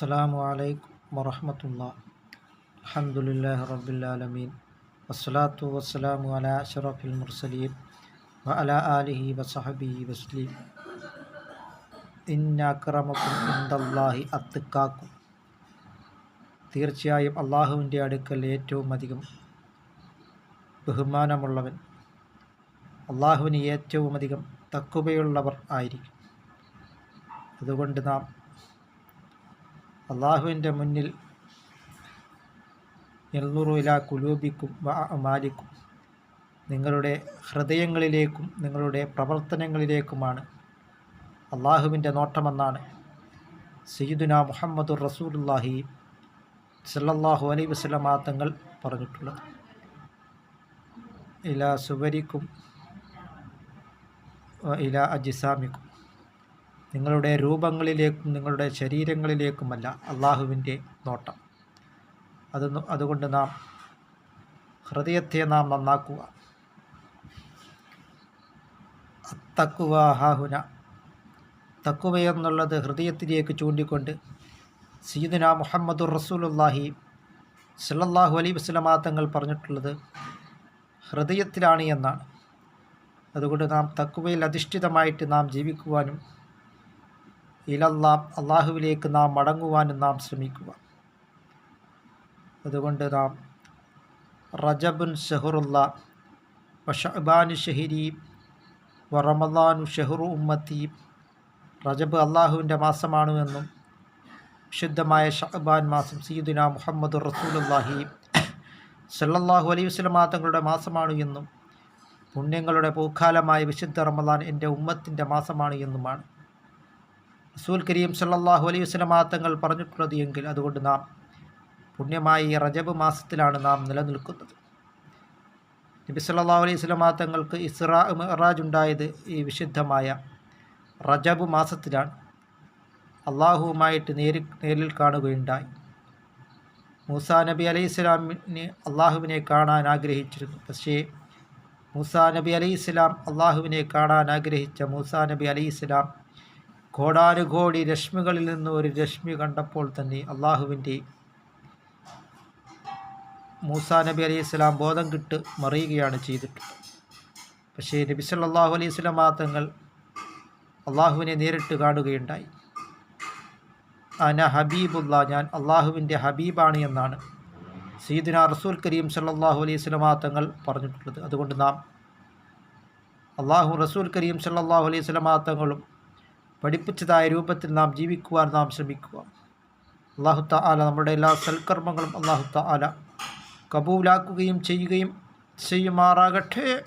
അസ്സാം വലൈക്കും വറഹമത്തുള്ള. അലഹമുല്ലാ റബ്ബുലാലമീൻ വസ്സലാത്തു വസ്സലാമു അല അഷറഫിൽ മുർസലീൻ വ അല ആലിഹി വസഹബി വസ്ലീം. ഇന്നക്രമക്കും ഇന്ദല്ലാഹി അത്തുക്കാക്കും തീർച്ചയായും അള്ളാഹുവിന്റെ അടുക്കൽ ഏറ്റവും അധികം ബഹുമാനമുള്ളവൻ അള്ളാഹുവിന് ഏറ്റവും അധികം തക്കുവയുള്ളവർ ആയിരിക്കും. അതുകൊണ്ട് നാം അള്ളാഹുവിന്റെ മുന്നിൽ എൽനുറുല കുലൂബിക്കും മാലിക്കും. നിങ്ങളുടെ ഹൃദയങ്ങളിലേക്കും നിങ്ങളുടെ പ്രവർത്തനങ്ങളിലേക്കുമാണ് അള്ളാഹുവിന്റെ നോട്ടമെന്നാണ്. സയ്യിദുന മുഹമ്മദുർ റസൂലുല്ലാഹി സല്ലാഹു അലൈ വസ്ലമാ തങ്ങൾ പറഞ്ഞിട്ടുള്ളത്. ഇല സുവരിക്കും ഇല അജിസാമിക്കും. നിങ്ങളുടെ രൂപങ്ങളിലേക്കും നിങ്ങളുടെ ശരീരങ്ങളിലേക്കുമല്ല അള്ളാഹുവിന്റെ നോട്ടം. അത് അതുകൊണ്ട് നാം ഹൃദയത്തെ നാം നന്നാക്കുക. തക്കുവ ഹാഹുന. തക്കുവ എന്നുള്ളത് ഹൃദയത്തിലേക്ക് ചൂണ്ടിക്കൊണ്ട് സീദുന മുഹമ്മദുർ റസൂലുല്ലാഹി സല്ലല്ലാഹു അലൈ വസ്ലമാ തങ്ങൾ പറഞ്ഞിട്ടുള്ളത് ഹൃദയത്തിലാണ് എന്നാണ്. അതുകൊണ്ട് നാം തക്കുവയിൽ അധിഷ്ഠിതമായിട്ട് നാം ജീവിക്കുവാനും ഇലല്ലാം അള്ളാഹുവിലേക്ക് നാം മടങ്ങുവാനും നാം ശ്രമിക്കുക. അതുകൊണ്ട് നാം റജബുൻ ഷെഹുറുല്ല വഷബാനു ഷെഹിരി വ ഷെഹുറു ഉമ്മത്തി റജബ് അള്ളാഹുവിന്റെ മാസമാണ് എന്നും വിശുദ്ധമായ ഷഹബാൻ മാസം സീദുന മുഹമ്മദ് റസൂലുല്ലാഹി സല്ലല്ലാഹു അലൈഹി വസ്ലമാ തങ്ങളുടെ മാസമാണ് എന്നും പുണ്യങ്ങളുടെ പൂക്കാലമായ വിശുദ്ധ റമദാൻ എന്റെ ഉമ്മത്തിന്റെ മാസമാണ് എന്നുമാണ്. റസൂൽ കരീം സല്ലാഹു അലൈഹി വസ്ലമാ തങ്ങൾ പറഞ്ഞിട്ടുള്ളത് എങ്കിൽ അതുകൊണ്ട് നാം പുണ്യമായി റജബ് മാസത്തിലാണ് നാം നിലനിൽക്കുന്നത്. നബി സല്ലാഹു അലൈഹി വസ്ലം തങ്ങൾക്ക് ഇസ്രാ മെറാജ് ഉണ്ടായത് ഈ വിശുദ്ധമായ റജബ് മാസത്തിലാണ്. അള്ളാഹുവുമായിട്ട് നേരി നേരിൽ കാണുകയുണ്ടായി. മൂസാ നബി അലൈഹി സ്വലാമിന് അള്ളാഹുവിനെ കാണാൻ ആഗ്രഹിച്ചിരുന്നു. പക്ഷേ മൂസാ നബി അലൈഹി സ്വലാം അള്ളാഹുവിനെ കാണാൻ ആഗ്രഹിച്ച മൂസാ നബി അലൈഹി സ്വലാം കോടാനുകോടി രശ്മികളിൽ നിന്ന് ഒരു രശ്മി കണ്ടപ്പോൾ തന്നെ അള്ളാഹുവിന്റെ മൂസാ നബി അലൈഹി സ്വലാം ബോധം കിട്ട് മറിയുകയാണ് ചെയ്തിട്ടുള്ളത്. പക്ഷേ നബി സല്ലാഹു അലൈഹി സ്വലാം തങ്ങൾ അള്ളാഹുവിനെ നേരിട്ട് കാണുകയുണ്ടായി. അന ഹബീബുല്ല ഞാൻ അള്ളാഹുവിന്റെ ഹബീബാണ് എന്നാണ് സീദിന റസൂൽ കരീം സല്ലാഹു അലൈഹി സ്വലമാ തങ്ങൾ പറഞ്ഞിട്ടുള്ളത്. അതുകൊണ്ട് നാം അള്ളാഹു റസൂൽ കരീം സല്ലാഹു അലൈഹി സ്വലമാ തങ്ങളും പഠിപ്പിച്ചതായ രൂപത്തിൽ നാം ജീവിക്കുവാൻ നാം ശ്രമിക്കുക. അള്ളാഹു ആല നമ്മുടെ എല്ലാ സൽക്കർമ്മങ്ങളും അള്ളാഹു ആല കബൂലാക്കുകയും ചെയ്യുകയും ചെയ്യുമാറാകട്ടെ.